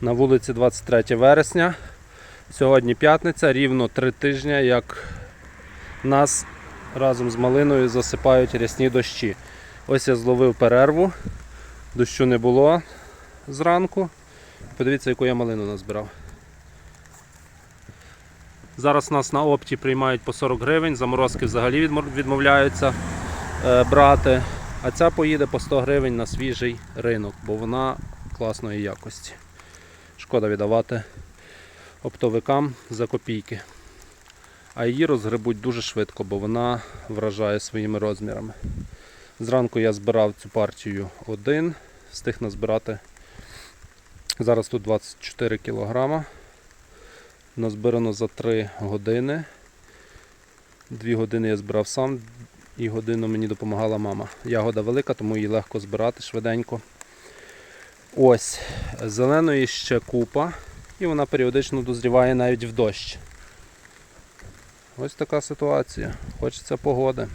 На вулиці 23 вересня. Сьогодні п'ятниця, рівно три тижні, як нас разом з малиною засипають рясні дощі. Ось я зловив перерву, дощу не було зранку. Подивіться, яку я малину назбирав. Зараз нас на опті приймають по 40 гривень, заморозки взагалі відмовляються е, брати. А ця поїде по 100 гривень на свіжий ринок, бо вона класної якості. Шкода віддавати оптовикам за копійки. А її розгребуть дуже швидко, бо вона вражає своїми розмірами. Зранку я збирав цю партію один, встиг назбирати. Зараз тут 24 кілограма. Назбирано за 3 години. Дві години я збирав сам і годину мені допомагала мама. Ягода велика, тому її легко збирати швиденько. Ось, зеленої ще купа, і вона періодично дозріває навіть в дощ. Ось така ситуація. Хочеться погоди.